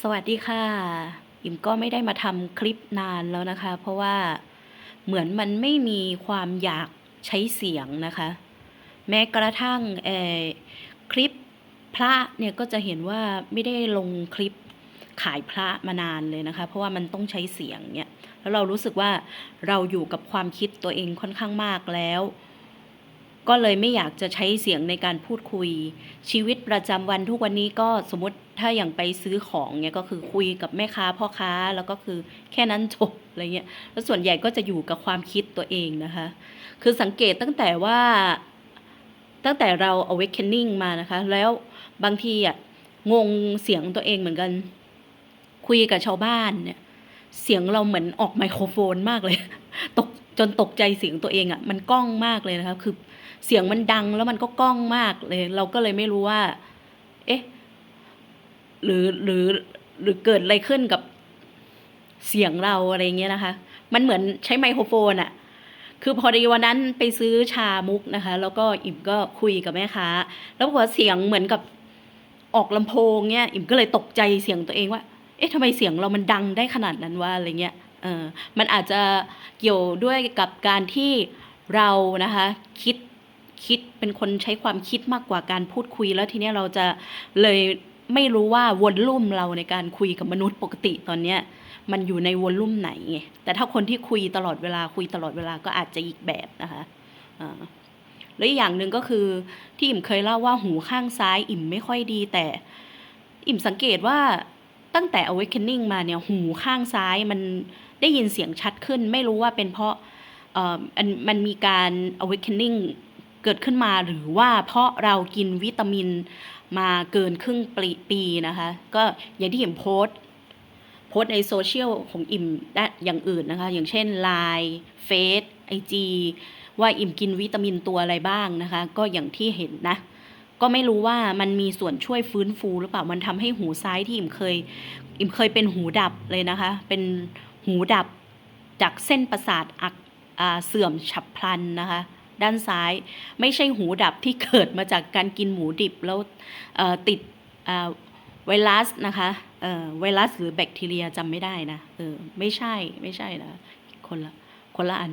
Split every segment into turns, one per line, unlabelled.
สวัสดีค่ะ อิมก็ไม่ได้มาทำคลิปนานแล้วนะคะ เพราะว่าเหมือนมันไม่มีความอยากใช้เสียงนะคะ แม้กระทั่งคลิปพระเนี่ยก็จะเห็นว่าไม่ได้ลงคลิปขายพระมานานเลยนะคะ เพราะว่ามันต้องใช้เสียงเนี่ยแล้วเรารู้สึกว่าเราอยู่กับความคิดตัวเองค่อนข้างมากแล้ว ก็เลยไม่อยากจะใช้เสียงในการพูดคุย ชีวิตประจำวันทุกวันนี้ก็สมมติถ้าอย่างไปซื้อของเนี่ยก็คือคุยกับแม่ค้าพ่อค้าแล้วก็คือแค่นั้นจบอะไรเงี้ยแล้วส่วนใหญ่ก็จะอยู่กับความคิดตัวเองนะคะ คือสังเกตตั้งแต่ว่าตั้งแต่เรา awakening มานะคะ แล้วบางทีอะงงเสียงตัวเองเหมือนกัน คุยกับชาวบ้านเนี่ย เสียงเราเหมือนออกไมโครโฟนมากเลย ตกจนตกใจเสียงตัวเองอะ มันก้องมากเลยนะคะ คือ เสียงมันดังแล้วมันก็ก้องมากเลย เราก็เลยไม่รู้ว่า เอ๊ะ หรือหรือหรือเกิดอะไรขึ้นกับเสียงเราอะไรเงี้ยนะคะ มันเหมือนใช้ไมโครโฟนอะคือพอดีวันนั้นไปซื้อชามุกนะคะ แล้วก็อิ่มก็คุยกับแม่ค้า แล้วพอเสียงเหมือนกับออกลำโพงเนี้ยอิ่มก็เลยตกใจเสียงตัวเองว่า เอ๊ะทำไมเสียงเรามันดังได้ขนาดนั้นวะอะไรเงี้ย เออ มันอาจจะเกี่ยวด้วยกับการที่เรานะคะ คิด คิดเป็นคนใช้ความคิดมากกว่าการพูดคุย แล้วทีนี้เราจะเลยไม่รู้ว่าวอลลุ่มเราในการคุยกับมนุษย์ปกติตอนเนี้ยมันอยู่ในวอลลุ่มไหนไงแต่ถ้าคนที่คุยตลอดเวลาคุยตลอดเวลาก็อาจจะอีกแบบนะคะแล้วอีกอย่างหนึ่งก็คือที่อิ่มเคยเล่าว่าหูข้างซ้ายอิ่มไม่ค่อยดีแต่ อิ่มสังเกตว่าตั้งแต่ awakening มาเนี่ยหูข้างซ้ายมันได้ยินเสียงชัดขึ้น ไม่รู้ว่าเป็นเพราะมันมันมีการ awakening เกิดขึ้นมาหรือว่าเพราะเรากินวิตามินมาเกินครึ่งปีปีนะคะ ก็อย่างที่เห็นโพส์โพสในโซเชียลของอิ่มได้อย่างอื่นนะคะ อย่างเช่น Line เฟซไอจีว่าอิ่มกินวิตามินตัวอะไรบ้างนะคะ ก็อย่างที่เห็นนะ ก็ไม่รู้ว่ามันมีส่วนช่วยฟื้นฟูหรือเปล่ามันทำให้หูซ้ายที่อิ่มเคย อิ่มเคยเป็นหูดับเลยนะคะ เป็นหูดับจากเส้นประสาทอักเสื่อมฉับพลันนะคะ ด้านซ้าย ไม่ใช่หูดับที่เกิดมาจากการกินหมูดิบแล้วติดไวรัสนะคะไวรัสหรือแบคทีเรียจำไม่ได้นะเออไม่ใช่ไม่ใช่นะคนละคนละอัน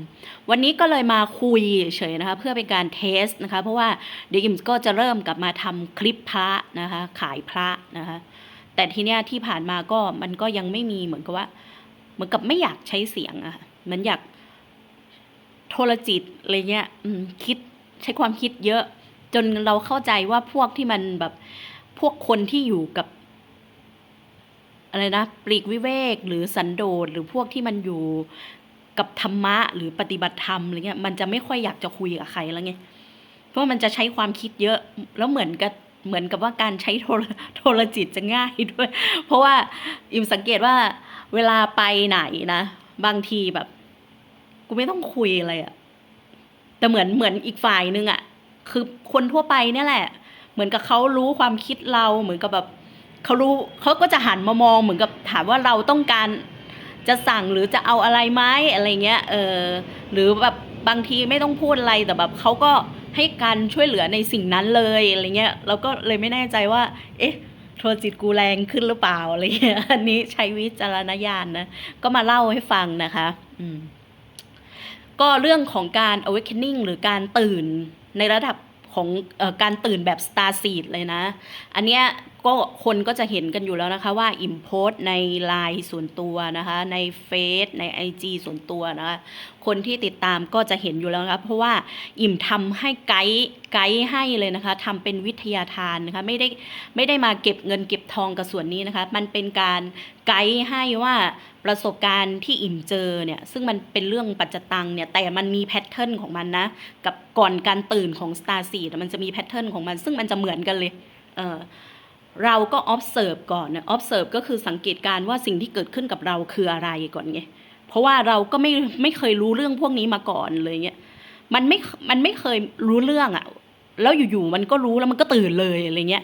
วันนี้ก็เลยมาคุยเฉยนะคะ เพื่อเป็นการเทสนะคะ เพราะว่าเดี๋ยวอิมก็จะเริ่มกลับมาทำคลิปพระนะคะ ขายพระนะคะ แต่ทีเนี้ยที่ผ่านมาก็มันก็ยังไม่มีเหมือนกับว่า เหมือนกับไม่อยากใช้เสียงอะะเหมือนอยาก โทรจิตอะไรเงี้ยคิดใช้ความคิดเยอะ จนเราเข้าใจว่าพวกที่มันแบบพวกคนที่อยู่กับ อะไรนะปลีกวิเวกหรือสันโดษหรือพวกที่มันอยู่กับธรรมะหรือปฏิบัติธรรมอะไรเงี้ยมันจะไม่ค่อยอยากจะคุยกับใครแล้วไงเพราะมันจะใช้ความคิดเยอะ แล้วเหมือนกับเหมือนกับว่าการใช้โทรโทรจิตจะง่ายด้วย เพราะว่าอิมสังเกตว่าเวลาไปไหนนะ บางทีแบบ กูไม่ต้องคุยอะไรอะแต่เหมือนเหมือนอีกฝ่ายนึงอะคือคนทั่วไปเนี่ยแหละ เหมือนกับเขารู้ความคิดเราเหมือนกับแบบเขารู้เขาก็จะหันมามองเหมือนกับถามว่าเราต้องการจะสั่งหรือจะเอาอะไรไหมอะไรเงี้ยเออหรือแบบบางทีไม่ต้องพูดอะไรแต่แบบเขาก็ให้การช่วยเหลือในสิ่งนั้นเลยอะไรเงี้ยเราก็เลยไม่แน่ใจว่า เอ๊ะโทรจิตกูแรงขึ้นหรือเปล่าอะไรเงี้ยอันนี้ใช้วิจารณญาณนะก็มาเล่าให้ฟังนะคะ อืม ก็เรื่องของการ awakening หรือการตื่นในระดับของอการตื่นแบบ star seed เลยนะ อันเนี้ย ก็คนก็จะเห็นกันอยู่แล้วนะคะว่าอิมโพสใน Line ส่วนตัวนะคะในเฟซใน IG ส่วนตัวนะคะคนที่ติดตามก็จะเห็นอยู่แล้วนะคะเพราะว่าอิ่มทำให้ไกด์ไกด์ให้เลยนะคะทำเป็นวิทยาทานนะคะไม่ได้ไม่ได้มาเก็บเงินเก็บทองกับส่วนนี้นะคะมันเป็นการไกด์ให้ว่าประสบการณ์ที่อิ่มเจอเนี่ยซึ่งมันเป็นเรื่องปัจจตังเนี่ยแต่มันมีแพทเทิร์นของมันนะกับก่อนการตื่นของ Star Seed มันจะมีแพทเทิร์นของมัน ซึ่งมันจะเหมือนกันเลยเออ เราก็ observe ก่อนนะ observe ก็คือสังเกตการว่าสิ่งที่เกิดขึ้นกับเราคืออะไรก่อนไงเพราะว่าเราก็ไม่ไม่เคยรู้เรื่องพวกนี้มาก่อนเลยเงี้ยมันไม่มันไม่เคยรู้เรื่องอะ่ะแล้วอยู่ๆมันก็รู้แล้วมันก็ตื่นเลยอะไรเงี้ย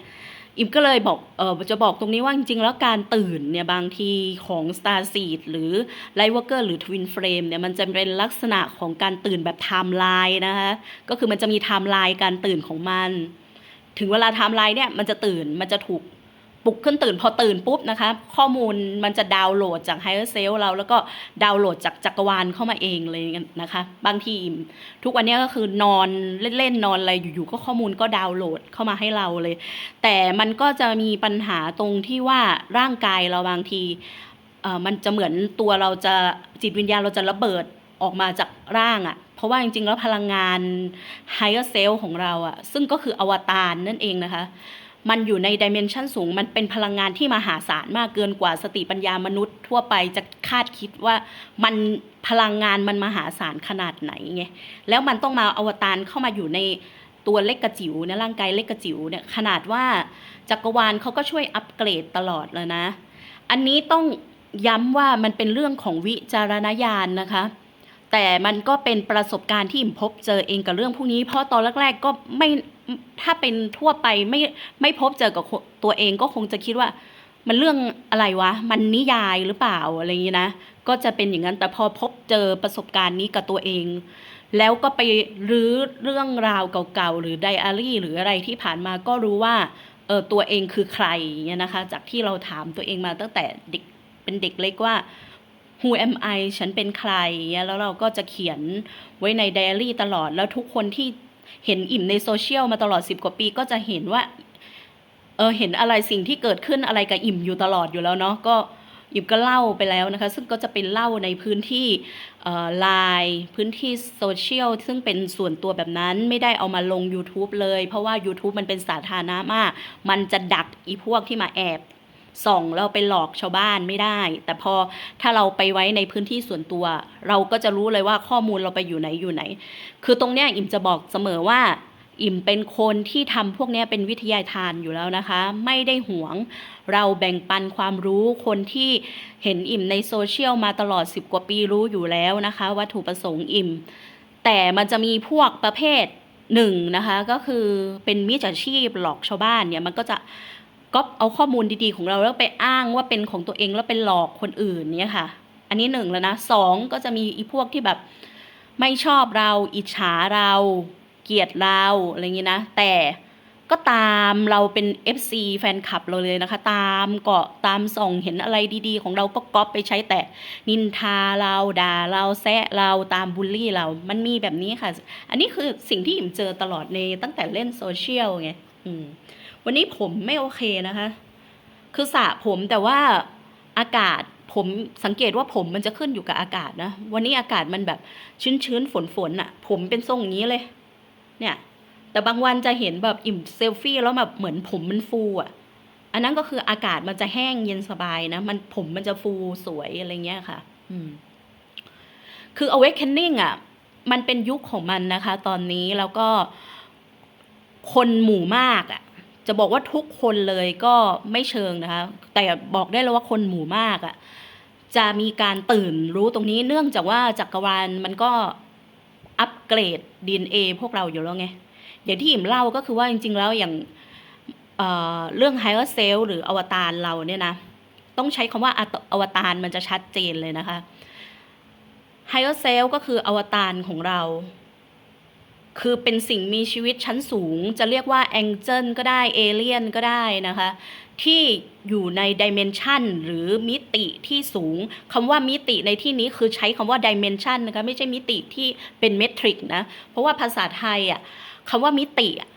อิมก็เลยบอกเออจะบอกตรงนี้ว่าจริงๆ แล้วการตื่นเนี่ยบางทีของ Star Seed หรือ Light Worker หรือ Twin Flame เนี่ยมันจะเป็นลักษณะของการตื่นแบบไทม์ไลน์นะคะก็คือมันจะมีไทม์ไลน์การตื่นของมัน ถึงเวลาไทม์ไลน์เนี่ยมันจะตื่นมันจะถูกปลุกขึ้นตื่นพอตื่นปุ๊บนะคะ ข้อมูลมันจะดาวน์โหลดจาก Higher Self เราแล้วก็ดาวน์โหลดจากจักรวาลเข้ามาเองเลยนะคะ บางทีทุกวันนี้ก็คือนอนเล่นๆนอนอะไรอยู่ๆก็ข้อมูลก็ดาวน์โหลดเข้ามาให้เราเลย แต่มันก็จะมีปัญหาตรงที่ว่าร่างกายเราบางทีมันจะเหมือนตัวเราจะจิตวิญญาณเราจะระเบิดออกมาจากร่างอะ่ะ เพราะว่าจริง ๆ แล้วพลังงาน higher self ของเราอะซึ่งก็คืออวตารนั่นเองนะคะ มันอยู่ในดิเมนชันสูง มันเป็นพลังงานที่มหาศาลมากเกินกว่าสติปัญญามนุษย์ ทั่วไปจะคาดคิดว่ามันพลังงานมันมหาศาลขนาดไหนไงแล้วมันต้องมาอวตารเข้ามาอยู่ในตัวเล็กกระจิ๋วเนี่ยร่างกายเล็กกระจิ๋วเนี่ยขนาดว่าจักรวาลเขาก็ช่วยอัปเกรดตลอดเลยนะ อันนี้ต้องย้ำว่ามันเป็นเรื่องของวิจารณญาณนะคะ แต่มันก็เป็นประสบการณ์ที่อิ่มพบเจอเองกับเรื่องพวกนี้ เพราะตอนแรก ๆ ก็ไม่ถ้าเป็นทั่วไปไม่ไม่พบเจอกับตัวเองก็คงจะคิดว่า มันเรื่องอะไรวะ มันนิยายหรือเปล่าอะไรอย่างนี้นะ ก็จะเป็นอย่างนั้นแต่พอพบเจอประสบการณ์นี้กับตัวเอง แล้วก็ไปรื้อเรื่องราวเก่าๆหรือไดอารี่ หรืออะไรที่ผ่านมาก็รู้ว่าเออตัวเองคือใครเงี้ยนะคะ จากที่เราถามตัวเองมาตั้งแต่เด็กเป็นเด็กเล็กว่า who am I ฉันเป็นใครแล้วเราก็จะเขียนไว้ในไดอารี่ตลอดแล้วทุกคนที่เห็นอิ่มในโซเชียลมาตลอด 10 กว่าปีก็จะเห็นว่าเออเห็นอะไรสิ่งที่เกิดขึ้นอะไรกับอิ่มอยู่ตลอดอยู่แล้วเนาะก็อิ่มก็เล่าไปแล้วนะคะ ซึ่งก็จะเป็นเล่าในพื้นที่ไลน์พื้นที่โซเชียลซึ่งเป็นส่วนตัวแบบนั้นไม่ได้เอามาลง YouTube เลย เพราะว่า YouTube มันเป็นสาธารณะมาก มันจะดักอีพวกที่มาแอบ ส่องเราไปหลอกชาวบ้านไม่ได้ แต่พอถ้าเราไปไว้ในพื้นที่ส่วนตัว เราก็จะรู้เลยว่าข้อมูลเราไปอยู่ไหนอยู่ไหน คือตรงเนี้ยอิ่มจะบอกเสมอว่า อิ่มเป็นคนที่ทำพวกนี้เป็นวิทยาทานอยู่แล้วนะคะ ไม่ได้หวง เราแบ่งปันความรู้คนที่เห็นอิ่มในโซเชียลมาตลอด 10 กว่าปีรู้อยู่แล้วนะคะวัตถุประสงค์อิ่ม แต่มันจะมีพวกประเภทหนึ่งนะคะก็คือเป็นมิจฉาชีพหลอกชาวบ้านเนี่ยมันก็จะ ก๊อปเอาข้อมูลดีๆของเราแล้วไปอ้างว่าเป็นของตัวเองแล้วไปหลอกคนอื่นเนี่ยค่ะ อันนี้หนึ่งแล้วนะสองก็จะมีอีพวกที่แบบไม่ชอบเรา อิจฉาเรา เกลียดเราอะไรอย่างนี้นะ แต่ก็ตามเราเป็น FC แฟนคลับเราเลยนะคะ ตามเกาะตามส่องเห็นอะไรดีๆ ของเราก็ก๊อปไปใช้แต่นินทาเราด่าเราแซะเราตามบูลลี่เรา มันมีแบบนี้ค่ะ อันนี้คือสิ่งที่อิ่มเจอตลอดในตั้งแต่เล่นโซเชียลไงอืม วันนี้ผมไม่โอเคนะคะ คือสระผมแต่ว่าอากาศผมสังเกตว่าผมมันจะขึ้นอยู่กับอากาศนะ วันนี้อากาศมันแบบชื้นๆฝนๆอะ่ะผมเป็นทรงอย่างนี้เลย เนี่ย แต่บางวันจะเห็นแบบอิ่มเซลฟี่แล้วแบบเหมือนผมมันฟูอะ่ะอันนั้นก็คืออากาศมันจะแห้งเย็นสบายนะ มันผมมันจะฟูสวยอะไรเงี้ยค่ะ อืม คือ awakening อะมันเป็นยุคของมันนะคะ ตอนนี้แล้วก็คนหมู่มากอะ จะบอกว่าทุกคนเลยก็ไม่เชิงนะคะ แต่บอกได้เลยว่าคนหมู่มากอะ่ะจะมีการตื่นรู้ตรงนี้เนื่องจากว่าจักรวาลมันก็อัปเกรด DNA พวกเราอยู่แล้วไง อย่างที่อิ่มเล่าก็คือว่าจริง ๆ แล้วอย่างเเรื่อง higher self หรืออวตารเราเนี่ยนะ ต้องใช้คำว่าอวตารมันจะชัดเจนเลยนะคะ higher self ก็คืออวตารของเรา คือเป็นสิ่งมีชีวิตชั้นสูง จะเรียกว่าแองเจิลก็ได้เอเลียนก็ได้นะคะ ที่อยู่ในดิเมนชันหรือมิติที่สูงคำว่ามิติในที่นี้คือใช้คำว่าดิเมนชันนะคะไม่ใช่มิติที่เป็นเมตริกนะ เพราะว่าภาษาไทยอะคำว่ามิติอะ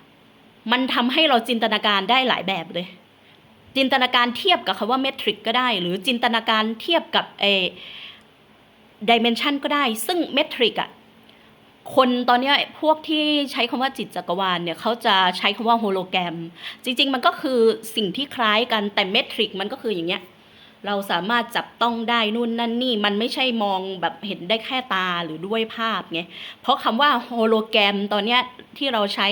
มันทำให้เราจินตนาการได้หลายแบบเลย จินตนาการเทียบกับคำว่าเมตริกก็ได้ หรือจินตนาการเทียบกับเอดิเมนชันก็ได้ ซึ่งเมตริกอะ คนตอนนี้พวกที่ใช้คำว่าจิตจักรวาลเนี่ยเขาจะใช้คำว่าโฮโลแกรม จริง ๆ มันก็คือสิ่งที่คล้ายกันแต่เมตริกมันก็คืออย่างเงี้ยเราสามารถจับต้องได้นู่นนั่นนี่มันไม่ใช่มองแบบเห็นได้แค่ตาหรือด้วยภาพไงเพราะคำว่าโฮโลแกรมตอนนี้ที่เราใช้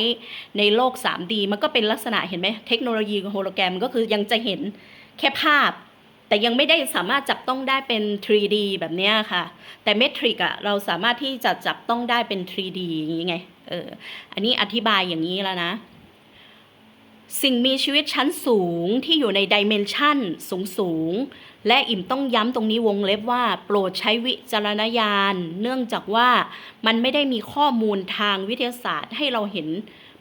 ในโลก 3D มันก็เป็นลักษณะเห็นไหมเทคโนโลยีของโฮโลแกรมก็คือยังจะเห็นแค่ภาพ แต่ยังไม่ได้สามารถจับต้องได้เป็น 3D แบบนี้ค่ะ แต่เมทริกอะเราสามารถที่จะจับต้องได้เป็น 3D อย่างนี้ไงเอออันนี้อธิบายอย่างนี้แล้วนะ สิ่งมีชีวิตชั้นสูงที่อยู่ในดิเมนชันสูงสูง และอิ่มต้องย้ำตรงนี้วงเล็บว่า โปรดใช้วิจารณญาณ เนื่องจากว่ามันไม่ได้มีข้อมูลทางวิทยาศาสตร์ให้เราเห็น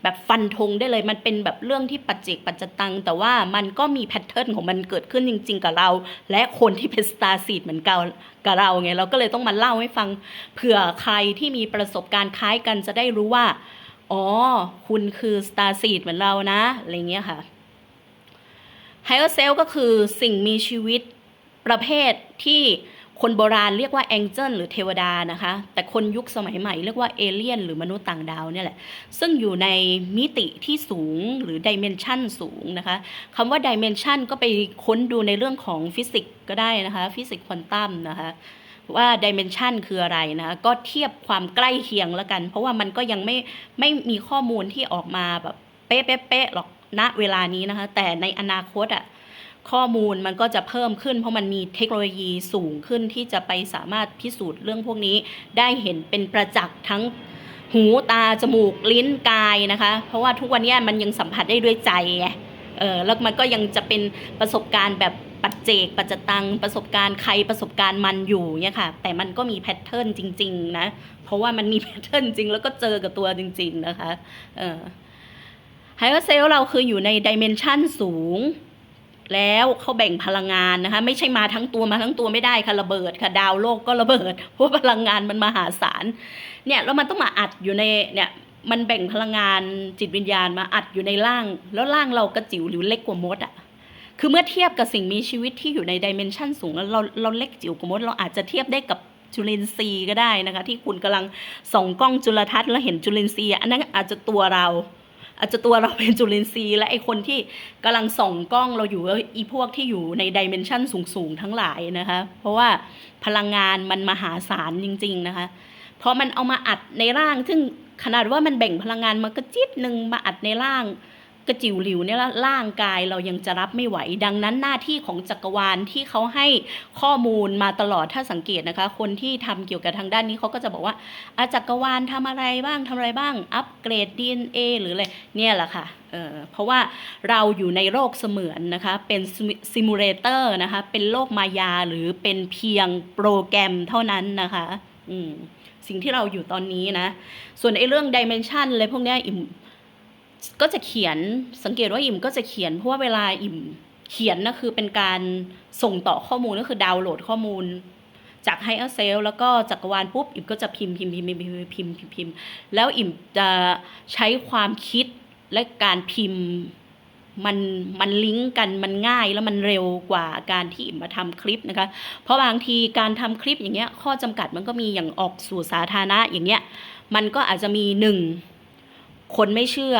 แบบฟันธงได้เลยมันเป็นแบบเรื่องที่ปัจเจกปัจจตัง แต่ว่ามันก็มีแพทเทิร์นของมันเกิดขึ้นจริง ๆ กับเรา และคนที่เป็นสตาร์ซีดเหมือนกับกับเราไงเราก็เลยต้องมาเล่าให้ฟังเผื่อใครที่มีประสบการณ์คล้ายกันจะได้รู้ว่า อ๋อ คุณคือสตาร์ซีดเหมือนเรานะอะไรเงี้ยค่ะไฮเออร์เซลก็คือสิ่งมีชีวิต ประเภทที่คนโบราณเรียกว่าแองเจิลหรือเทวดานะคะ แต่คนยุคสมัยใหม่เรียกว่าเอเลี่ยนหรือมนุษย์ต่างดาวเนี่ยแหละ ซึ่งอยู่ในมิติที่สูงหรือดิเมนชันสูงนะคะคำว่าดิเมนชันก็ไปค้นดูในเรื่องของฟิสิกส์ก็ได้นะคะ ฟิสิกส์ควอนตัมนะคะว่าดิเมนชันคืออะไรนะคะก็เทียบความใกล้เคียงแล้วกัน เพราะว่ามันก็ยังไม่ไม่มีข้อมูลที่ออกมาแบบเป๊ะๆหรอกณเวลานี้นะคะ แต่ในอนาคตอะ ข้อมูลมันก็จะเพิ่มขึ้น เพราะมันมีเทคโนโลยีสูงขึ้นที่จะไปสามารถพิสูจน์เรื่องพวกนี้ได้เห็นเป็นประจักษ์ทั้งหูตาจมูกลิ้นกายนะคะ เพราะว่าทุกวันนี้มันยังสัมผัสได้ด้วยใจไงเออแล้วมันก็ยังจะเป็นประสบการณ์แบบปัจเจกปัจจตังประสบการณ์ใครประสบการณ์มันอยู่เนี่ยค่ะแต่มันก็มีแพทเทิร์นจริง ๆ นะ เพราะว่ามันมีแพทเทิร์นจริงแล้วก็เจอกับตัวจริง ๆ นะคะเออไฮเออร์เซลเราคืออยู่ในดิเมนชันสูง แล้วเขาแบ่งพลังงานนะคะ ไม่ใช่มาทั้งตัวมาทั้งตัวไม่ได้ค่ะระเบิดค่ะดาวโลกก็ระเบิดเพราะพลังงานมันมหาศาลเนี่ยแล้วมันต้องมาอัดอยู่ในเนี่ยมันแบ่งพลังงานจิตวิญญาณมาอัดอยู่ในร่าง แล้วร่างเรากระจิ๋วหรือเล็กกว่ามดอะ่ะคือเมื่อเทียบกับสิ่งมีชีวิตที่อยู่ในดิเมนชันสูงแล้วเราเราเล็กจิ๋วกว่ามดเราอาจจะเทียบได้กับจุลินทรีย์ก็ได้นะคะ ที่คุณกำลังส่องกล้องจุลทรรศน์แล้วเห็นจุลินทรีย์อันนั้นอาจจะตัวเรา อาจจะตัวเราเป็นจุลินทรีย์และไอคนที่กำลังส่องกล้องเราอยู่อีพวกที่อยู่ในดิเมนชันสูงๆ ทั้งหลายนะคะ เพราะว่าพลังงานมันมหาศาลจริง ๆนะคะ เพราะมันเอามาอัดในร่าง ซึ่งขนาดว่ามันแบ่งพลังงานมากระจิตหนึ่งมาอัดในร่าง กระจิ๋วหลิวเนี่ยละร่างกายเรายังจะรับไม่ไหว ดังนั้นหน้าที่ของจักรวาลที่เขาให้ข้อมูลมาตลอดถ้าสังเกตนะคะ คนที่ทำเกี่ยวกับทางด้านนี้เขาก็จะบอกว่าอาจักรวาลทำอะไรบ้างทำอะไรบ้าง อัปเกรด DNA หรืออะไรเนี่ยแหละค่ะเเพราะว่าเราอยู่ในโลกเสมือนนะคะ เป็นซิมูเลเตอร์นะคะ เป็นโลกมายาหรือเป็นเพียงโปรแกรมเท่านั้นนะคะอืมสิ่งที่เราอยู่ตอนนี้นะ ส่วนไอ้เรื่องดิเมนชันเลยพวกนี้อิ่ม ก็จะเขียนสังเกตว่าอิ่มก็จะเขียนเพราะว่าเวลาอิ่มเขียนนะคือเป็นการส่งต่อข้อมูลก็คือดาวน์โหลดข้อมูล จากไฮเออร์เซลแล้วก็จักรวาลปุ๊บอิ่มก็จะพิมพ์พิมพ์พิมพ์พิมพ์พิมพ์พิมพ์แล้วอิ่มจะใช้ความคิดและการพิมพ์มันมันลิงก์กันมันง่ายแล้วมันเร็วกว่าการที่อิ่มมาทำคลิปนะคะ เพราะบางทีการทำคลิปอย่างเงี้ยข้อจำกัดมันก็มีอย่างออกสู่สาธารณะอย่างเงี้ยมันก็อาจจะมีหนึ่ง คนไม่เชื่อ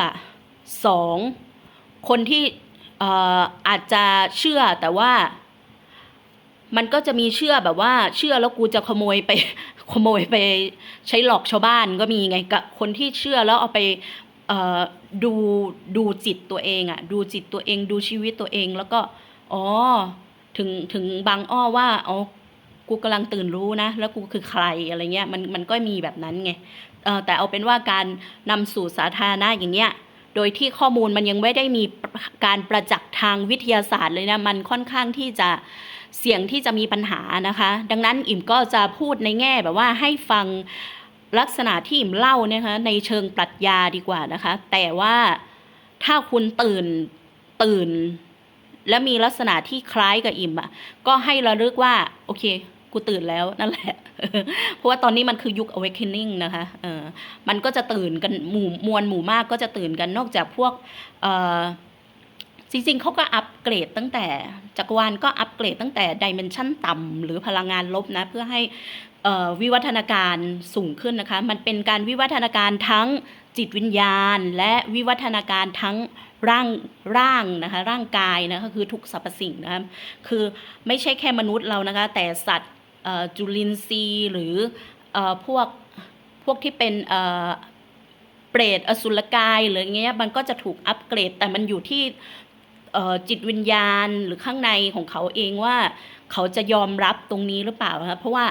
สองคนที่อาจจะเชื่อแต่ว่า มันก็จะมีเชื่อแบบว่า เชื่อแล้วกูจะขโมยไปขโมยไปใช้หลอกชาวบ้านก็มีไงกับคนที่เชื่อแล้วเอาไปดูดูจิตตัวเองอะดูจิตตัวเองดูชีวิตตัวเองแล้วก็อ๋อถึงถึงบางอ้อว่าอ๋อ กูกำลังตื่นรู้นะ แล้วกูคือใครอะไรเงี้ยมันมันก็มีแบบนั้นไงแต่เอาเป็นว่าการนำสู่สาธารณะอย่างเงี้ยโดยที่ข้อมูลมันยังไม่ได้มีการประจักษ์ทางวิทยาศาสตร์เลยนะ มันค่อนข้างที่จะเสี่ยงที่จะมีปัญหานะคะ ดังนั้นอิ่มก็จะพูดในแง่แบบว่าให้ฟังลักษณะที่อิ่มเล่านะคะในเชิงปรัชญาดีกว่านะคะ แต่ว่าถ้าคุณตื่นตื่น และมีลักษณะที่คล้ายกับอิ่มอะก็ให้ระลึกว่าโอเค กูตื่นแล้วนั่นแหละ เพราะว่าตอนนี้มันคือยุค awakening นะคะเออมันก็จะตื่นกันหมู่มวลหมู่มากก็จะตื่นกันนอกจากพวกเออจริงๆเขาก็อัปเกรดตั้งแต่จักรวาลก็อัปเกรดตั้งแต่ดิเมนชันต่ำหรือพลังงานลบนะ เพื่อให้วิวัฒนาการสูงขึ้นนะคะ มันเป็นการวิวัฒนาการทั้งจิตวิญญาณ และวิวัฒนาการทั้งร่างร่างนะคะร่างกายนะคะคือทุกสรรพสิ่งนะคะคือไม่ใช่แค่มนุษย์เรานะคะ แต่สัตว์ จุลินทรีย์ หรืออพวกพวกที่เป็นเปรตอสุรกายหรือเงี้ยมันก็จะถูกอัปเกรด แต่มันอยู่ที่จิตวิญญาณหรือข้างในของเขาเองว่าเขาจะยอมรับตรงนี้หรือเปล่าคะเพราะว่า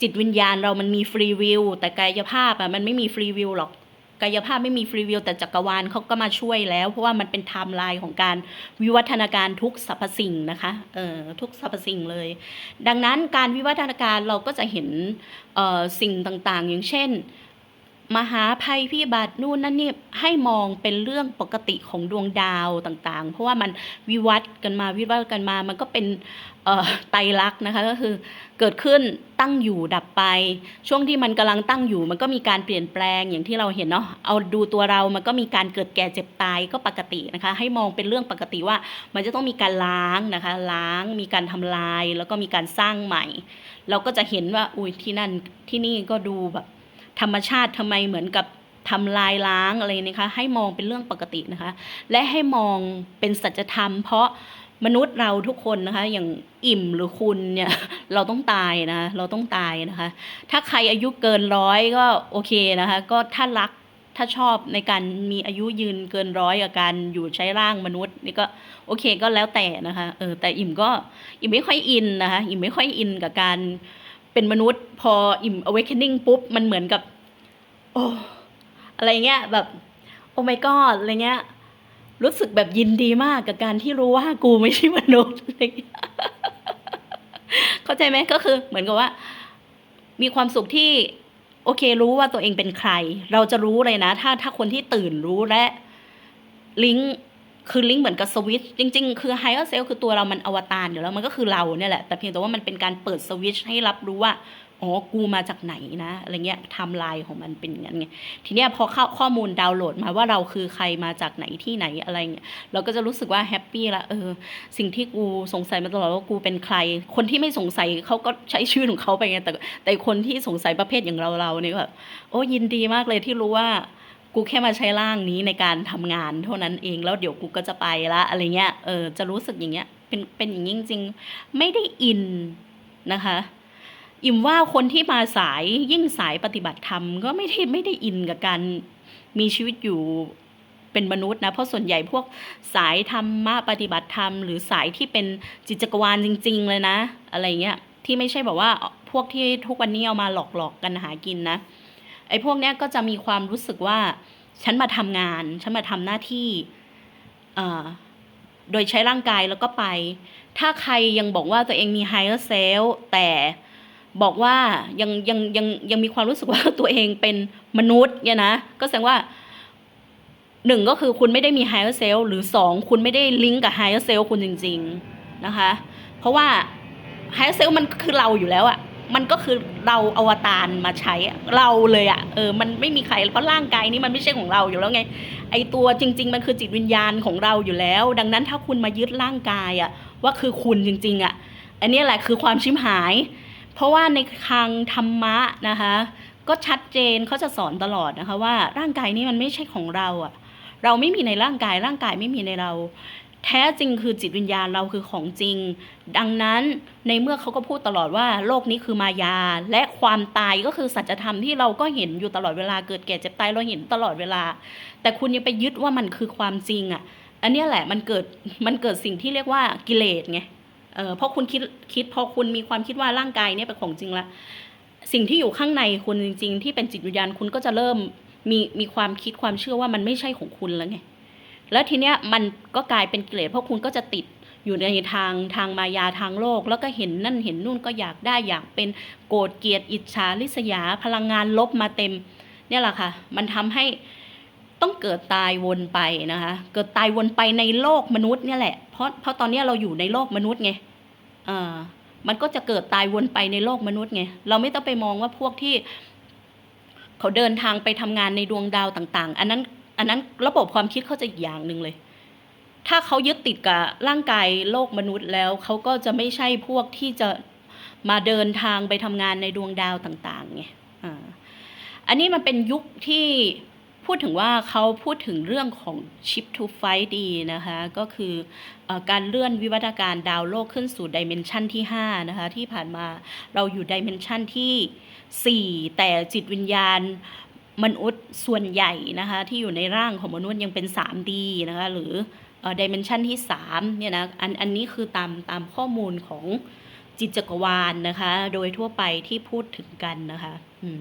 จิตวิญญาณเรามันมีฟรีวิวแต่กายภาพอะมันไม่มีฟรีวิวหรอก กายภาพไม่มีฟรีวิวแต่จักรวาลเขาก็มาช่วยแล้ว เพราะว่ามันเป็นไทม์ไลน์ของการวิวัฒนาการทุกสรรพสิ่งนะคะเอ่อทุกสรรพสิ่งเลย ดังนั้นการวิวัฒนาการเราก็จะเห็นเอ่อสิ่งต่างๆ อย่างเช่น มหาภัยพิบัตินู่นนั่นนี่ให้มองเป็นเรื่องปกติของดวงดาวต่างๆ เพราะว่ามันวิวัฒน์กันมาวิวัฒน์กันมา มันก็เป็นไตรลักษณ์นะคะก็คือเกิดขึ้นตั้งอยู่ดับไป ช่วงที่มันกำลังตั้งอยู่ มันก็มีการเปลี่ยนแปลงอย่างที่เราเห็นเนาะเอาดูตัวเรามันก็มีการเกิดแก่เจ็บตายก็ปกตินะคะ ให้มองเป็นเรื่องปกติว่ามันจะต้องมีการล้างนะคะ ล้างมีการทำลายแล้วก็มีการสร้างใหม่ เราก็จะเห็นว่าอุ้ยที่นั่นที่นี่ก็ดูแบบ ธรรมชาติทำไมเหมือนกับทำลายล้างอะไรนะคะให้มองเป็นเรื่องปกตินะคะ และให้มองเป็นสัจธรรม เพราะมนุษย์เราทุกคนนะคะ อย่างอิ่มหรือคุณเนี่ยเราต้องตายนะเราต้องตายนะคะ ถ้าใครอายุเกินร้อยก็โอเคนะคะ ก็ถ้ารักถ้าชอบในการมีอายุยืนเกินร้อยกับการอยู่ใช้ร่างมนุษย์นี่ก็โอเคก็แล้วแต่นะคะเออแต่อิ่มก็อิ่มไม่ค่อยอินนะคะ อิ่มไม่ค่อยอินกับการ เป็นมนุษย์ พออิ่ม awakening ปุ๊บ มันเหมือนกับ โอ้ อะไรเงี้ย แบบ โอ้ my god อะไรเงี้ย รู้สึกแบบยินดีมากกับการที่รู้ว่ากูไม่ใช่มนุษย์อะไรเงี้ยเข้าใจไหมก็คือ เหมือนกับว่า มีความสุขที่ โอเค รู้ว่าตัวเองเป็นใคร เราจะรู้เลยนะ ถ้าถ้าคนที่ตื่นรู้และลิงก์ คือลิงก์เหมือนกับสวิตช์จริง ๆ คือไฮเออร์เซลคือตัวเรามันอวตารอยู่แล้วมันก็คือเราเนี่ยแหละ แต่เพียงแต่ว่ามันเป็นการเปิดสวิตช์ให้รับรู้ว่าอ๋อ กูมาจากไหนนะอะไรเงี้ยไทม์ไลน์ของมันเป็นอย่างไงทีเนี้ยพอเข้าข้อมูลดาวน์โหลดมาว่าเราคือใครมาจากไหนที่ไหนอะไรเงี้ยเราก็จะรู้สึกว่าแฮปปี้ละเออสิ่งที่กูสงสัยมาตลอดว่ากูเป็นใคร คนที่ไม่สงสัยเขาก็ใช้ชื่อของเขาไปไงแต่แต่คนที่สงสัยประเภทอย่างเราเราเนี่ยแบบโอ้ยินดีมากเลยที่รู้ว่า กูแค่มาใช้ร่างนี้ในการทำงานเท่านั้นเองแล้วเดี๋ยวกูก็จะไปละอะไรเงี้ยเออจะรู้สึกอย่างเงี้ยเป็นเป็นอย่างนี้จริงๆไม่ได้อินนะคะอิ่มว่าคนที่มาสายยิ่งสายปฏิบัติธรรมก็ไม่ได้ไม่ได้อินกับการมีชีวิตอยู่เป็นมนุษย์นะเพราะส่วนใหญ่พวกสายธรรมะปฏิบัติธรรม หรือสายที่เป็นจิตจักรวาลจริง ๆ เลยนะ อะไรเงี้ยที่ไม่ใช่แบบว่าพวกที่ทุกวันนี้เอามาหลอกๆกันหากินนะไอ้พวกเนี้ยก็จะมีความรู้สึกว่า ฉันมาทำงาน ฉันมาทำหน้าที่เอ่อโดยใช้ร่างกายแล้วก็ไป ถ้าใครยังบอกว่าตัวเองมี higher self แต่บอกว่ายังยังยังยังมีความรู้สึกว่าตัวเองเป็นมนุษย์เนี่ยนะ ก็แสดงว่าหนึ่งก็คือคุณไม่ได้มี higher self หรือสองคุณไม่ได้ลิงก์กับ higher self คุณจริง ๆ นะคะ เพราะว่า higher self มันคือเราอยู่แล้วอะ มันก็คือเราอวตารมาใช้เราเลยอะเออมันไม่มีใครเพราะร่างกายนี้มันไม่ใช่ของเราอยู่แล้วไง ไอตัวจริง ๆ มันคือจิตวิญญาณของเราอยู่แล้ว ดังนั้นถ้าคุณมายึดร่างกายอะว่าคือคุณจริง ๆอะอันนี้แหละคือความชิมหาย เพราะว่าในทางธรรมะนะคะ ก็ชัดเจนเขาจะสอนตลอดนะคะว่าร่างกายนี้มันไม่ใช่ของเราอะเราไม่มีในร่างกายร่างกายไม่มีในเรา แท้จริงคือจิตวิญญาณเราคือของจริง ดังนั้นในเมื่อเขาก็พูดตลอดว่าโลกนี้คือมายา และความตายก็คือสัจธรรมที่เราก็เห็นอยู่ตลอดเวลาเกิดแก่เจ็บตายเราเห็นตลอดเวลา แต่คุณยังไปยึดว่ามันคือความจริงอะ อันนี้แหละมันเกิดมันเกิดสิ่งที่เรียกว่ากิเลสไงเออเพราะคุณคิดคิดพอคุณมีความคิดว่าร่างกายเนี่ยเป็นของจริงละสิ่งที่อยู่ข้างในคุณจริง ๆ ที่เป็นจิตวิญญาณคุณก็จะเริ่มมีมีความคิดความเชื่อว่ามันไม่ใช่ของคุณแล้วไง แล้วทีเนี้ยมันก็กลายเป็นกิเลสเพราะคุณก็จะติดอยู่ในทางทางมายาทางโลก แล้วก็เห็นนั่นเห็นนู่นก็อยากได้อยากเป็นโกรธเกลียดอิจฉาริษยาพลังงานลบมาเต็ม เนี่ยแหละค่ะ มันทำให้ต้องเกิดตายวนไปนะคะ เกิดตายวนไปในโลกมนุษย์เนี่ยแหละ เพราะเพราะตอนนี้เราอยู่ในโลกมนุษย์ไงอ่ามันก็จะเกิดตายวนไปในโลกมนุษย์ไง เราไม่ต้องไปมองว่าพวกที่ เขาเดินทางไปทำงานในดวงดาวต่าง ๆ อันนั้น อันนั้นระบบความคิดเขาจะอีกอย่างหนึ่งเลย ถ้าเขายึดติดกับร่างกายโลกมนุษย์แล้วเขาก็จะไม่ใช่พวกที่จะมาเดินทางไปทำงานในดวงดาวต่างๆไงอันนี้มันเป็นยุคที่พูดถึงว่าเขาพูดถึงเรื่องของ Chip to Fight ดีนะคะ ก็คือออการเลื่อนวิวัฒนาการดาวโลกขึ้นสู่ดิเมนชันที่ 5 นะคะ ที่ผ่านมาเราอยู่ดิเมนชันที่ 4 แต่จิตวิญญาณ มนุษย์ส่วนใหญ่นะคะที่อยู่ในร่างของมนุษย์ยังเป็น 3D นะคะหรือดิเมนชันที่3เนี่ยนะอันอันนี้คือตามตามข้อมูลของจิตจักรวาลนะคะ โดยทั่วไปที่พูดถึงกันนะคะอืม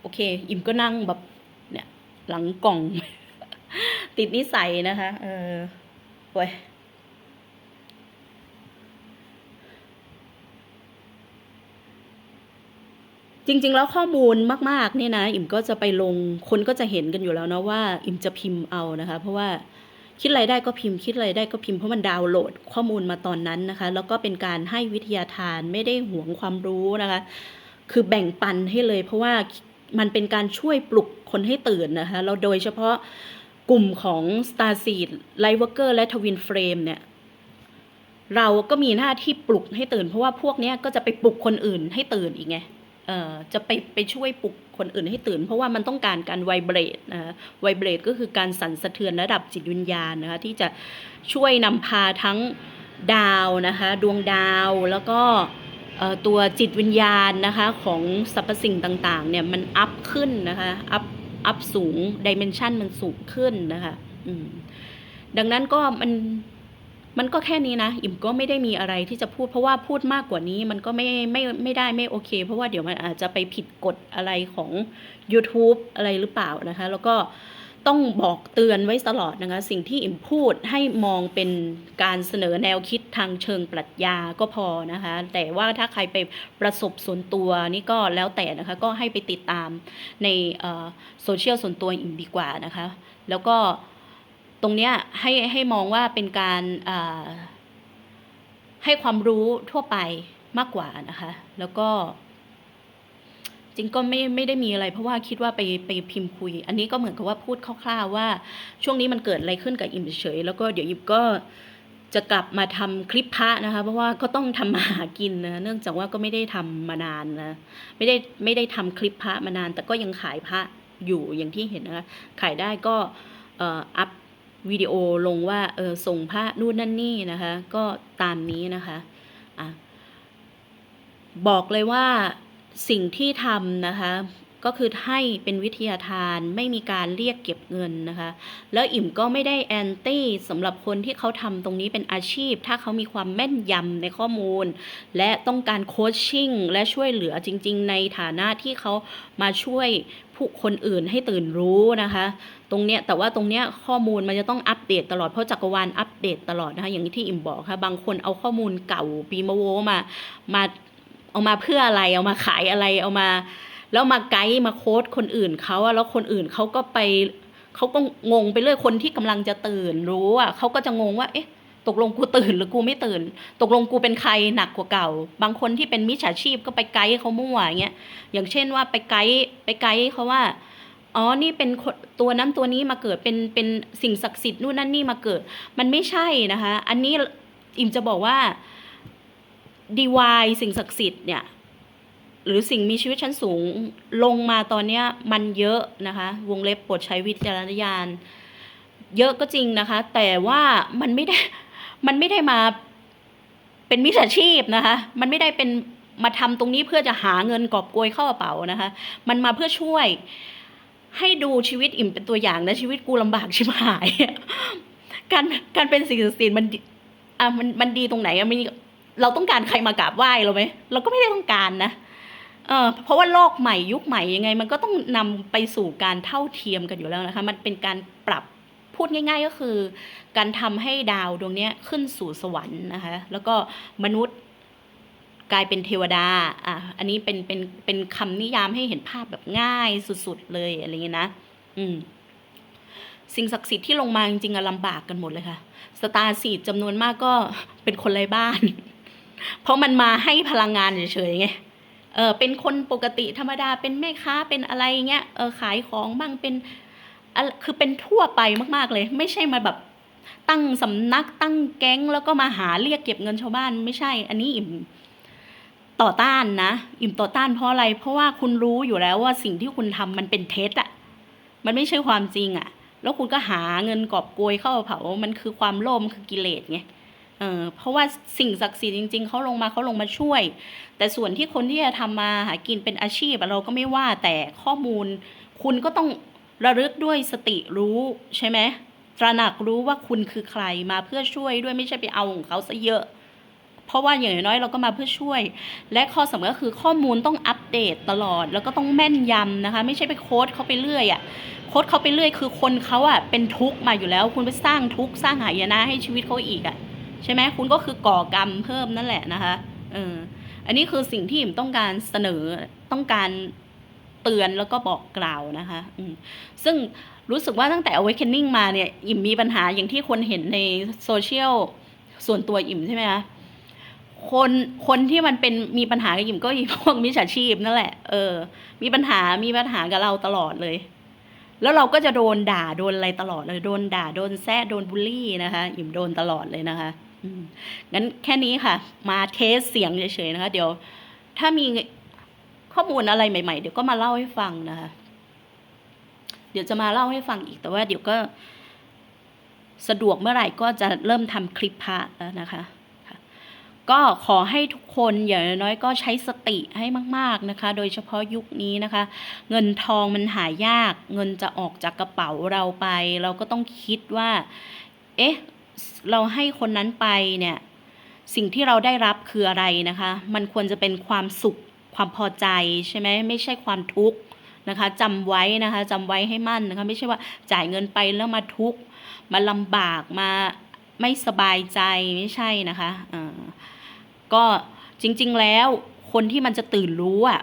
โอเค อิมก็นั่งแบบเนี่ยหลังกล่อง ติดนิสัยนะคะ เออโว้ย จริง ๆ แล้วข้อมูลมากๆเนี่ยนะ อิ่มก็จะไปลงคนก็จะเห็นกันอยู่แล้วนะว่า อิ่มจะพิมพ์เอานะคะ เพราะว่าคิดอะไรได้ก็พิมพ์คิดอะไรได้ก็พิมพ์เพราะมันดาวน์โหลดข้อมูลมาตอนนั้นนะคะ แล้วก็เป็นการให้วิทยาทานไม่ได้หวงความรู้นะคะ คือแบ่งปันให้เลย เพราะว่ามันเป็นการช่วยปลุกคนให้ตื่นนะคะเราโดยเฉพาะกลุ่มของ Star Seed Lightworker และ Twin Flame เนี่ยเราก็มีหน้าที่ปลุกให้ตื่น เพราะว่าพวกนี้ก็จะไปปลุกคนอื่นให้ตื่นอีกไง จะไปไปช่วยปลุกคนอื่นให้ตื่น เพราะว่ามันต้องการการไวเบรดนะคะไวเบรดก็คือการสั่นสะเทือนระดับจิตวิญญาณนะคะที่จะช่วยนำพาทั้งดาวนะคะดวงดาวแล้วก็ตัวจิตวิญญาณนะคะของสรรพสิ่งต่างๆเนี่ยมันอัพขึ้นนะคะอัพอัพสูงดิเมนชันมันสูงขึ้นนะคะดังนั้นก็มัน มันก็แค่นี้นะ อิ่มก็ไม่ได้มีอะไรที่จะพูดเพราะว่าพูดมากกว่านี้มันก็ไม่ไม่ไม่ได้ไม่โอเค เพราะว่าเดี๋ยวมันอาจจะไปผิดกฎอะไรของ YouTube อะไรหรือเปล่านะคะ แล้วก็ต้องบอกเตือนไว้ตลอดนะคะ สิ่งที่อิ่มพูดให้มองเป็นการเสนอแนวคิดทางเชิงปรัชญาก็พอนะคะ แต่ว่าถ้าใครไปประสบส่วนตัวนี่ก็แล้วแต่นะคะ ก็ให้ไปติดตามในโซเชียลส่วนตัวอิ่มดีกว่านะคะ แล้วก็ ตรงเนี้ยให้ให้มองว่าเป็นการให้ความรู้ทั่วไปมากกว่านะคะ แล้วก็ จริงก็ไม่ไม่ได้มีอะไร เพราะว่าคิดว่าไปไปพิมพ์คุย อันนี้ก็เหมือนกับว่าพูดคร่าวๆว่า ช่วงนี้มันเกิดอะไรขึ้นกับอิมเฉยแล้วก็เดี๋ยวอิมก็จะกลับมาทำคลิปพระนะคะ เพราะว่าก็ต้องทำมาหากินนะเนื่องจากว่าก็ไม่ได้ทำมานานนะไม่ได้ไม่ได้ทำคลิปพระมานาน แต่ก็ยังขายพระอยู่อย่างที่เห็นนะคะขายได้ก็อัพ วิดีโอลงว่าเออส่งพระนู่นนั่นนี่นะคะ ก็ตามนี้นะคะอะบอกเลยว่าสิ่งที่ทำนะคะ ก็คือให้เป็นวิทยาทานไม่มีการเรียกเก็บเงินนะคะ แล้วอิ่มก็ไม่ได้แอนตี้สำหรับคนที่เขาทำตรงนี้เป็นอาชีพ ถ้าเขามีความแม่นยำในข้อมูล และต้องการโคชชิ่งและช่วยเหลือจริง ๆ ในฐานะที่เขามาช่วย ผู้คนอื่นให้ตื่นรู้นะคะ ตรงเนี้ยแต่ว่าตรงเนี้ยข้อมูลมันจะต้องอัปเดตตลอดเพราะจักรวาลอัปเดตตลอดนะคะอย่างที่อิมบอกค่ะ บางคนเอาข้อมูลเก่าปีมะโวมามาเอามาเพื่ออะไรเอามาขายอะไรเอามา แล้วมาไกด์มาโค้ดคนอื่นเขาอะแล้วคนอื่นเขาก็ไปเขาก็งงไปเรื่อยคนที่กำลังจะตื่นรู้อะเขาก็จะงงว่าเอ๊ะ ตกลงกูตื่นหรือกูไม่ตื่น ตกลงกูเป็นใครหนักกว่าเก่า บางคนที่เป็นมิจฉาชีพก็ไปไกด์เขามั่วอย่างเงี้ยอย่างเช่นว่าไปไกด์ไปไกด์เขาว่าอ๋อ นี่เป็นตัวนั้นตัวนี้มาเกิดเป็นเป็นสิ่งศักดิ์สิทธิ์นู่นนั่นนี่มาเกิด มันไม่ใช่นะคะ อันนี้อิมจะบอกว่าดีวายสิ่งศักดิ์สิทธิ์เนี่ยหรือสิ่งมีชีวิตชั้นสูงลงมาตอนเนี้ยมันเยอะนะคะ วงเล็บโปรดใช้วิจารณญาณ เยอะก็จริงนะคะ แต่ว่ามันไม่ได้ มันไม่ได้มาเป็นมิจฉาชีพนะคะ มันไม่ได้เป็นมาทำตรงนี้เพื่อจะหาเงินกอบโกยเข้ากระเป๋านะคะ มันมาเพื่อช่วย ให้ดูชีวิตอิ่มเป็นตัวอย่างนะชีวิตกูลำบากชิบหาย การการเป็นสิ่งศักดิ์สิทธิ์มันอะมันมันดีตรงไหนอะมีเราต้องการใครมากราบไหว้เราไหมเราก็ไม่ได้ต้องการนะเออเพราะว่าโลกใหม่ยุคใหม่ยังไง มันก็ต้องนำไปสู่การเท่าเทียมกันอยู่แล้วนะคะ มันเป็นการปรับ พูดง่าย ๆ ก็คือ การทำให้ดาวดวงนี้ขึ้นสู่สวรรค์นะคะแล้วก็มนุษย์กลายเป็นเทวดาอะอันนี้เป็นเป็นเป็นคำนิยามให้เห็นภาพแบบง่ายสุดๆเลยอะไรเงี้ยนะ อืมสิ่งศักดิ์สิทธิ์ที่ลงมาจริงๆอะลำบากกันหมดเลยค่ะ สตาร์ซีจำนวนมากก็เป็นคนไร้บ้าน เพราะมันมาให้พลังงานเฉยๆไงเออเป็นคนปกติธรรมดาเป็นแม่ค้าเป็นอะไรเงี้ยเออขายของบ้างเป็น คือเป็นทั่วไปมาก ๆเลย ไม่ใช่มาแบบตั้งสำนักตั้งแก๊งแล้วก็มาหาเรียกเก็บเงินชาวบ้านไม่ใช่ อันนี้อิ่มต่อต้านนะ อิ่มต่อต้านเพราะอะไร เพราะว่าคุณรู้อยู่แล้วว่าสิ่งที่คุณทำมันเป็นเท็จอะมันไม่ใช่ความจริงอะแล้วคุณก็หาเงินกอบโกยเข้าเผา มันคือความโลภคือกิเลสไงเออเพราะว่าสิ่งศักดิ์สิทธิ์จริง ๆเขาลงมาเขาลงมาช่วย แต่ส่วนที่คนที่จะทำมาหากินเป็นอาชีพเราก็ไม่ว่าแต่ข้อมูล คุณก็ต้อง ระลึกด้วยสติรู้ใช่ไหมตระหนักรู้ว่าคุณคือใครมาเพื่อช่วยด้วยไม่ใช่ไปเอาของเขาซะเยอะ เพราะว่าอย่างน้อยเราก็มาเพื่อช่วย และข้อสำคัญก็คือข้อมูลต้องอัปเดตตลอด แล้วก็ต้องแม่นยำนะคะ ไม่ใช่ไปโค้ดเขาไปเรื่อยอะ่ะโค้ดเขาไปเรื่อยคือคนเขาอะ่ะเป็นทุกข์มาอยู่แล้ว คุณไปสร้างทุกข์สร้างหายนะให้ชีวิตเขาอีกอะ่ะใช่ไหมคุณก็คือก่อกรรมเพิ่มนั่นแหละนะคะเอออันนี้คือสิ่งที่อิ่มต้องการเสนอต้องการ เตือนแล้วก็บอกกล่าวนะคะซึ่งรู้สึกว่าตั้งแต่ awakening มาเนี่ย อิ่มมีปัญหาอย่างที่คนเห็นในโซเชียลส่วนตัวอิ่มใช่ไหมคะคนคนที่มันเป็นมีปัญหากับอิ่มก็อีพวกมิจฉาชีพนั่นแหละเออ มีปัญหามีปัญหากับเราตลอดเลย แล้วเราก็จะโดนด่าโดนอะไรตลอดเลยโดนด่าโดนแซะโดนบูลลี่นะคะ อิ่มโดนตลอดเลยนะคะงั้นแค่นี้ค่ะ มาเทสเสียงเฉยๆนะคะ เดี๋ยว ถ้ามี ข้อมูลอะไรใหม่ ๆ เดี๋ยวก็มาเล่าให้ฟังนะคะ เดี๋ยวจะมาเล่าให้ฟังอีกแต่ว่าเดี๋ยวก็ สะดวกเมื่อไหร่ก็จะเริ่มทำคลิปพระแล้วนะคะ ก็ขอให้ทุกคนอย่างน้อยก็ใช้สติให้มาก ๆนะคะ โดยเฉพาะยุคนี้นะคะ เงินทองมันหายาก เงินจะออกจากกระเป๋าเราไป เราก็ต้องคิดว่า เอ๊ะ เราให้คนนั้นไปเนี่ยสิ่งที่เราได้รับคืออะไรนะคะ มันควรจะเป็นความสุข ความพอใจใช่ไหมไม่ใช่ความทุกข์นะคะจำไว้นะคะจำไว้ให้มั่นนะคะไม่ใช่ว่าจ่ายเงินไปแล้วมาทุกข์มาลำบากมาไม่สบายใจไม่ใช่นะคะอ่าก็จริง ๆ แล้วคนที่มันจะตื่นรู้อะ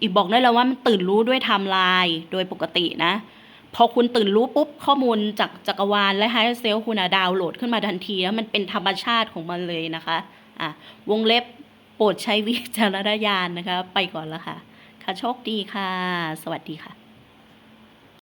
อีกบอกได้แล้วว่ามันตื่นรู้ด้วยไทม์ไลน์โดยปกตินะ พอคุณตื่นรู้ปุ๊บข้อมูลจากจักรวาลและไฮเซลคุณอะดาวน์โหลดขึ้นมาทันทีแล้วมันเป็นธรรมชาติของมันเลยนะคะอะวงเล็บ ปรดใช้วิจารณญาณนะคะ ไปก่อนแล้วค่ะ ค่ะโชคดีค่ะ สวัสดีค่ะ